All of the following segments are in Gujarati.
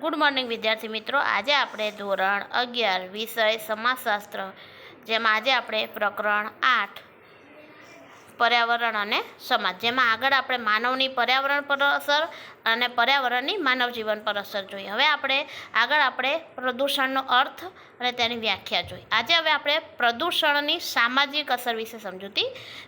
ગુડ મોર્નિંગ વિદ્યાર્થી મિત્રો. આજે આપણે ધોરણ અગિયાર, વિષય સમાજશાસ્ત્ર, જેમાં આજે આપણે પ્રકરણ આઠ, પર્યાવરણ અને સમાજ. જેમાં આગળ આપણે માનવની પર્યાવરણ પર અસર અને પર્યાવરણની માનવ જીવન પર અસર જોઈએ હવે આપણે આગળ આપણે પ્રદૂષણનો અર્થ અને તેની વ્યાખ્યા જોઈ. આજે હવે આપણે પ્રદૂષણની સામાજિક અસર વિશે સમજૂતી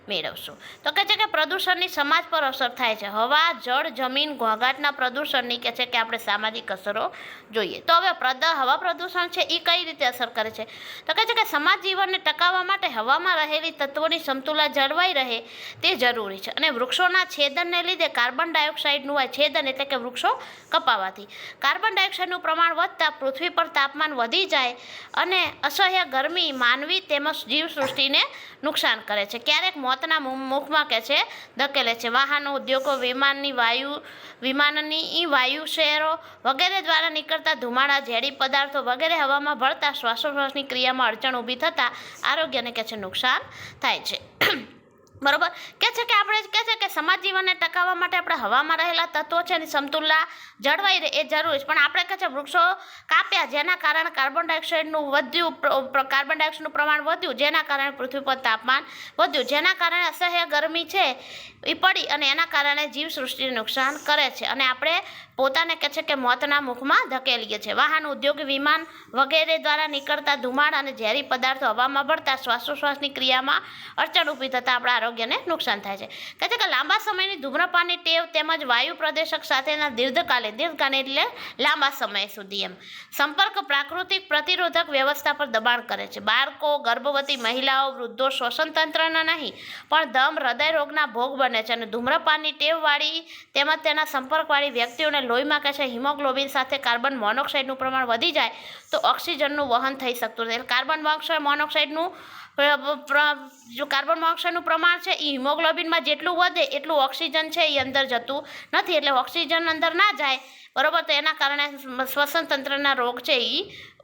મેળવશું. તો કહે છે કે પ્રદૂષણની સમાજ પર અસર થાય છે. હવા, જળ, જમીન, ઘોંઘાટના પ્રદૂષણની કે છે કે આપણે સામાજિક અસરો જોઈએ. તો હવે પ્રદ, હવા પ્રદૂષણ છે એ કઈ રીતે અસર કરે છે? તો કહે છે કે સમાજ જીવનને ટકાવવા માટે હવામાં રહેલી તત્વોની સમતુલા જળવાઈ રહે તે જરૂરી છે. અને વૃક્ષોના છેદનને લીધે કાર્બન ડાયોક્સાઇડનું આ છેદન એટલે કે વૃક્ષો કપાવાથી. કાર્બન ડાયોક્સાઇડનું પ્રમાણ વધતા પૃથ્વી પર તાપમાન વધી જાય અને અસહ્ય ગરમી માનવી તેમજ જીવસૃષ્ટિને નુકસાન કરે છે. ક્યારેક મોતના મુખમાં કે છે, ધકેલે છે. વાહનો, ઉદ્યોગો, વિમાનની વાયુ વિમાનની વાયુ શહેરો વગેરે દ્વારા નીકળતા ધુમાડા, ઝેરી પદાર્થો વગેરે હવામાં ભળતા શ્વાસોશ્વાસની ક્રિયામાં અડચણ ઊભી થતાં આરોગ્યને કે છે નુકસાન થાય છે. બરોબર? કે છે કે આપણે કહે છે કે સમાજ જીવનને ટકાવવા માટે આપણે હવામાં રહેલા તત્વો છે એની સમતુલા જળવાઈ રહે, એ જરૂરી છે. પણ આપણે કહે છે વૃક્ષો કાપ્યા જેના કારણે કાર્બન ડાયોક્સાઇડનું વધ્યું કાર્બન ડાયોક્સાઇડનું પ્રમાણ વધ્યું, જેના કારણે પૃથ્વી પર તાપમાન વધ્યું, જેના કારણે અસહ્ય ગરમી છે, એ પડી અને એના કારણે જીવસૃષ્ટિને નુકસાન કરે છે. અને આપણે પોતાને કહે છે કે મોતના મુખમાં ધકેલીએ છીએ. વાહન, ઉદ્યોગ, વિમાન વગેરે દ્વારા નીકળતા ધુમાડ અને ઝેરી પદાર્થો હવામાં ભળતા શ્વાસોશ્વાસની ક્રિયામાં અડચણ ઊભી થતાં આપણા આરોગ્યને નુકસાન થાય છે. કહે છે કે લાંબા સમયની ધૂમ્રપાનની ટેવ તેમજ વાયુ પ્રદેશક સાથેના દીર્ઘકાલે દીર્ઘકાલે એટલે લાંબા સમય સુધી એમ. સંપર્ક પ્રાકૃતિક પ્રતિરોધક વ્યવસ્થા પર દબાણ કરે છે. બાળકો, ગર્ભવતી મહિલાઓ, વૃદ્ધો શ્વસનતંત્રના નહીં, પણ દમ, હૃદય રોગના ભોગ બને છે અને ધૂમ્રપાનની ટેવવાળી તેમજ તેના સંપર્કવાળી વ્યક્તિઓને લોહીમાં કહે છે હિમોગ્લોબિન સાથે કાર્બન મોનોક્સાઇડનું પ્રમાણ વધી જાય તો ઓક્સિજનનું વહન થઈ શકતું નથી. કાર્બન મોનોક્સાઇડ મોનોક્સાઇડનું જો કાર્બન મોનોક્સાઇડનું પ્રમાણ છે એ હિમોગ્લોબિનમાં જેટલું વધે એટલું ઓક્સિજન છે એ અંદર જતું નથી એટલે ઓક્સિજન અંદર ના જાય, બરોબર? તો એના કારણે શ્વસન તંત્રના રોગ છે એ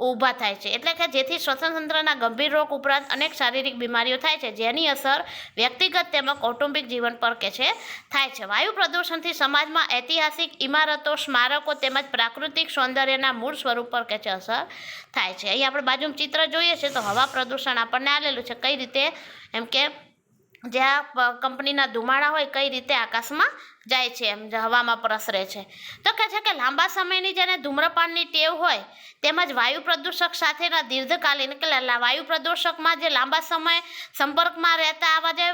ઊભા થાય છે. એટલે કે જેથી શ્વસન તંત્રના ગંભીર રોગ ઉપરાંત અનેક શારીરિક બીમારીઓ થાય છે, જેની અસર વ્યક્તિગત તેમજ કૌટુંબિક જીવન પર કે છે, થાય છે. વાયુ પ્રદૂષણથી સમાજમાં ઐતિહાસિક ઇમારતો, સ્મારકો તેમજ પ્રાકૃતિક સૌંદર્યના મૂળ સ્વરૂપ પર કે છે અસર થાય છે. અહીં આપણે બાજુમાં ચિત્ર જોઈએ છે, તો હવા પ્રદૂષણ આપણને આવેલું છે. કઈ રીતે? એમ કે જ્યાં કંપનીના ધુમાડા હોય કઈ રીતે આકાશમાં જાય છે એમ હવામાં પ્રસરે છે. તો કહે છે કે લાંબા સમયની જેને ધૂમ્રપાનની ટેવ હોય, તેમજ વાયુ પ્રદૂષક સાથેના દીર્ઘકાલીન કે વાયુ પ્રદૂષકમાં જે લાંબા સમય સંપર્કમાં રહેતા આવા જે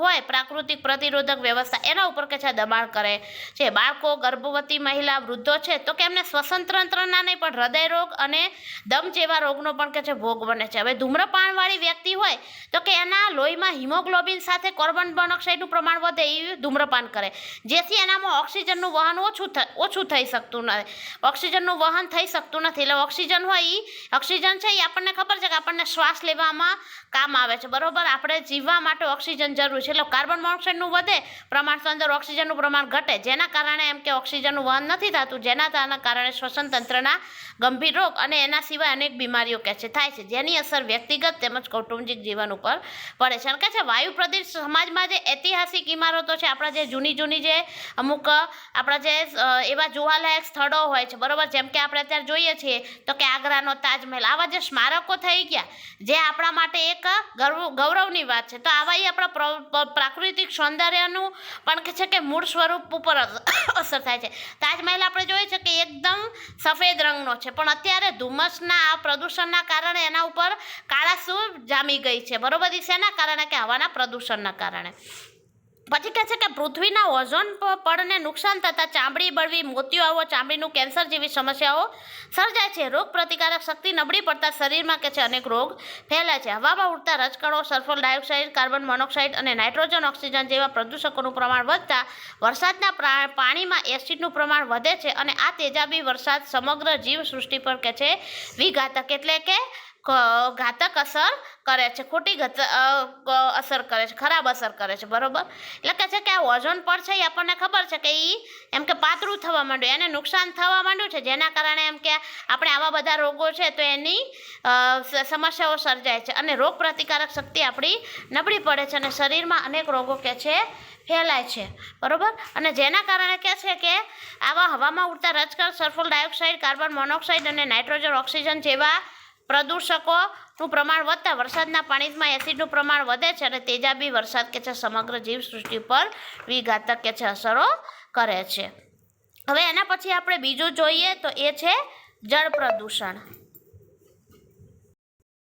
હોય પ્રાકૃતિક પ્રતિરોધક વ્યવસ્થા, એના ઉપર કે છે દબાણ કરે છે. બાળકો, ગર્ભવતી મહિલા, વૃદ્ધો છે, તો કે એમને શ્વસન નહીં, પણ હૃદય રોગ અને દમ જેવા રોગનો પણ કે છે ભોગ બને છે. હવે ધૂમ્રપાનવાળી વ્યક્તિ હોય, તો કે એના લોહીમાં હિમોગ્લોબિન સાથે કાર્બન મોનોક્સાઇડનું પ્રમાણ વધે એ ધૂમ્રપાન કરે. જેથી એનામાં ઓક્સિજનનું વહન ઓછું ઓછું થઈ શકતું નથી ઓક્સિજનનું વહન થઈ શકતું નથી. એટલે ઓક્સિજન હોય એ ઓક્સિજન છે એ આપણને ખબર છે કે આપણને શ્વાસ લેવામાં કામ આવે છે. બરોબર? આપણે જીવવા માટે ઓક્સિજન જરૂર છે. એટલે કાર્બન મોનોક્સાઇડનું વધે પ્રમાણ તો અંદર ઓક્સિજનનું પ્રમાણ ઘટે. જેના કારણે એમ કે ઓક્સિજનનું વહન નથી થતું, જેના કારણે શ્વસન તંત્રના ગંભીર રોગ અને એના સિવાય અનેક બીમારીઓ કે છે, થાય છે. જેની અસર વ્યક્તિગત તેમજ કૌટુંબિક જીવન ઉપર પડે છે. અને કે છે, વાયુ પ્રદેશ સમાજમાં જે ઐતિહાસિક ઇમારતો છે, આપણા જે જૂની જૂની જે અમુક, આપણા જે એવા જોવાલાયક સ્થળો હોય છે, બરોબર? જેમ કે આપણે અત્યારે જોઈએ છીએ, તો કે આગ્રાનો તાજમહેલ. આવા જે સ્મારકો થઈ ગયા, જે આપણા માટે એક ગર્વ, ગૌરવની વાત છે. તો આવા એ આપણા પ્ર- પ્રાકૃતિક સૌંદર્યનું પણ છે કે મૂળ સ્વરૂપ ઉપર અસર થાય છે. તાજમહેલ આપણે જોઈએ છે કે એકદમ સફેદ રંગનો છે. પણ અત્યારે ધુમ્મસના આ પ્રદૂષણના કારણે એના ઉપર કાળા શું જામી ગઈ છે. બરોબર છે શેના કારણે કે હવાના પ્રદૂષણના કારણે. પછી કહે છે કે પૃથ્વીના ઓઝોન પડને નુકસાન થતાં ચામડી બળવી મોતિયો આવો, ચામડીનું કેન્સર જેવી સમસ્યાઓ સર્જાય છે. રોગ પ્રતિકારક શક્તિ નબળી પડતા શરીરમાં કે છે અનેક રોગ ફેલાય છે. હવામાં ઉડતા રજકણો, સલ્ફર ડાયોક્સાઇડ, કાર્બન મોનોક્સાઇડ અને નાઇટ્રોજન ઓક્સિજન જેવા પ્રદૂષકોનું પ્રમાણ વધતા વરસાદના પાણીમાં એસિડનું પ્રમાણ વધે છે અને આ તેજાબી વરસાદ સમગ્ર જીવસૃષ્ટિ પર કે છે વિઘાતક. એટલે ક- ઘાતક અસર કરે છે, ખોટી અસર કરે છે, ખરાબ અસર કરે છે, બરોબર? એટલે કે છે કે આ ઓઝોન પર છે એ આપણને ખબર છે કે એ એમ કે પાતળું થવા માંડ્યું, એને નુકસાન થવા માંડ્યું છે, જેના કારણે એમ કે આપણે આવા બધા રોગો છે તો એની સમસ્યાઓ સર્જાય છે અને રોગ પ્રતિકારક શક્તિ આપણી નબળી પડે છે અને શરીરમાં અનેક રોગો કે છે ફેલાય છે, બરોબર? અને જેના કારણે કહે છે કે આવા હવામાં ઉડતા રજકર સલ્ફર ડાયોક્સાઇડ, કાર્બન મોનોક્સાઇડ અને નાઇટ્રોજન ઓક્સિજન જેવા પ્રદૂષકોનું પ્રમાણ વધતા વરસાદના પાણીમાં એસિડનું પ્રમાણ વધે છે અને તેજાબી વરસાદ કે છે સમગ્ર જીવસૃષ્ટિ પર વિઘાતક કે છે અસરો કરે છે. હવે એના પછી આપણે બીજું જોઈએ તો એ છે જળ પ્રદૂષણ.